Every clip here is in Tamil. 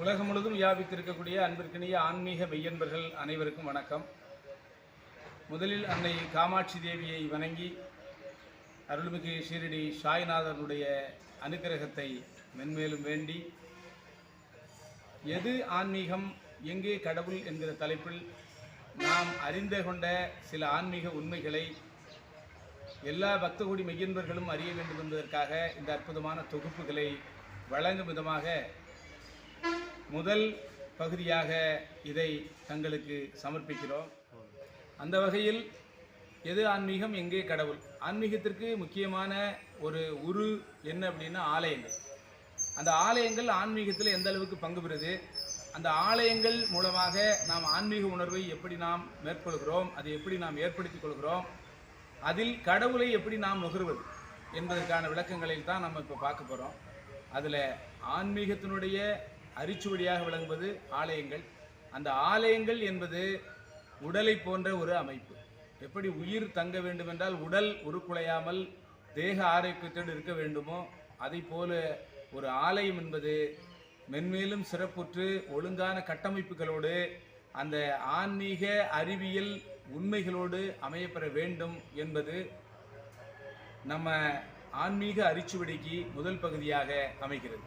உலகம் முழுதும் வியாபித்திருக்கக்கூடிய அன்பிற்கினிய ஆன்மீக மெய்யன்பர்கள் அனைவருக்கும் வணக்கம். முதலில் அன்னை காமாட்சி தேவியை வணங்கி அருள்மிகு ஷீரடி சாய்நாதனுடைய அனுக்கிரகத்தை மென்மேலும் வேண்டி எது ஆன்மீகம் எங்கே கடவுள் என்கிற தலைப்பில் நாம் அறிந்து கொண்ட சில ஆன்மீக உண்மைகளை எல்லா பக்தகுடி மெய்யன்பர்களும் அறிய வேண்டும் என்பதற்காக இந்த அற்புதமான தொகுப்புகளை வழங்கும் விதமாக முதல் பகுதியாக இதை தங்களுக்கு சமர்ப்பிக்கிறோம். அந்த வகையில் எது ஆன்மீகம் எங்கே கடவுள்? ஆன்மீகத்திற்கு முக்கியமான ஒரு உரு என்ன அப்படின்னா ஆலயங்கள். அந்த ஆலயங்கள் ஆன்மீகத்தில் எந்த அளவுக்கு பங்கு பெறுது? அந்த ஆலயங்கள் மூலமாக நாம் ஆன்மீக உணர்வை எப்படி நாம் மேற்கொள்கிறோம்? அதை எப்படி நாம் ஏற்படுத்திக் கொள்கிறோம்? அதில் கடவுளை எப்படி நாம் நுகர்வது? என்பதற்கான விளக்கங்களில் தான் நம்ம இப்போ பார்க்க போகிறோம் அதில் ஆன்மீகத்தினுடைய அரிச்சுவடியாக விளங்குவது ஆலயங்கள். அந்த ஆலயங்கள் என்பது உடலை போன்ற ஒரு அமைப்பு. எப்படி உயிர் தங்க வேண்டுமென்றால் உடல் உருக்குலையாமல் தேக ஆரோக்கியத்தோடு இருக்க வேண்டுமோ அதை போல ஒரு ஆலயம் என்பது மென்மேலும் சிறப்புற்று ஒழுங்கான கட்டமைப்புகளோடு அந்த ஆன்மீக அறிவியல் உண்மைகளோடு அமையப்பெற வேண்டும் என்பது நம்ம ஆன்மீக அரிச்சுவடிக்கு முதல் பகுதியாக அமைகிறது.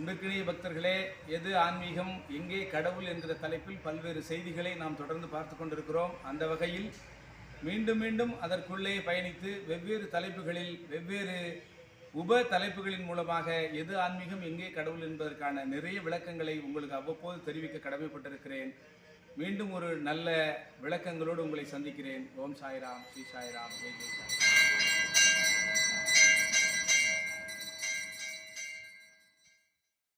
அன்பிற்கினிய பக்தர்களே எது ஆன்மீகம் எங்கே கடவுள் என்கிற தலைப்பில் பல்வேறு செய்திகளை நாம் தொடர்ந்து பார்த்து கொண்டிருக்கிறோம். அந்த வகையில் மீண்டும் மீண்டும் அதற்குள்ளே பயணித்து வெவ்வேறு தலைப்புகளில் வெவ்வேறு உப தலைப்புகளின் மூலமாக எது ஆன்மீகம் எங்கே கடவுள் என்பதற்கான நிறைய விளக்கங்களை உங்களுக்கு அவ்வப்போது தெரிவிக்க கடமைப்பட்டிருக்கிறேன். மீண்டும் ஒரு நல்ல விளக்கங்களோடு உங்களை சந்திக்கிறேன். ஓம் சாய்ராம் ஸ்ரீ சாய்ராம் ஜெய் ஜெய் சாய்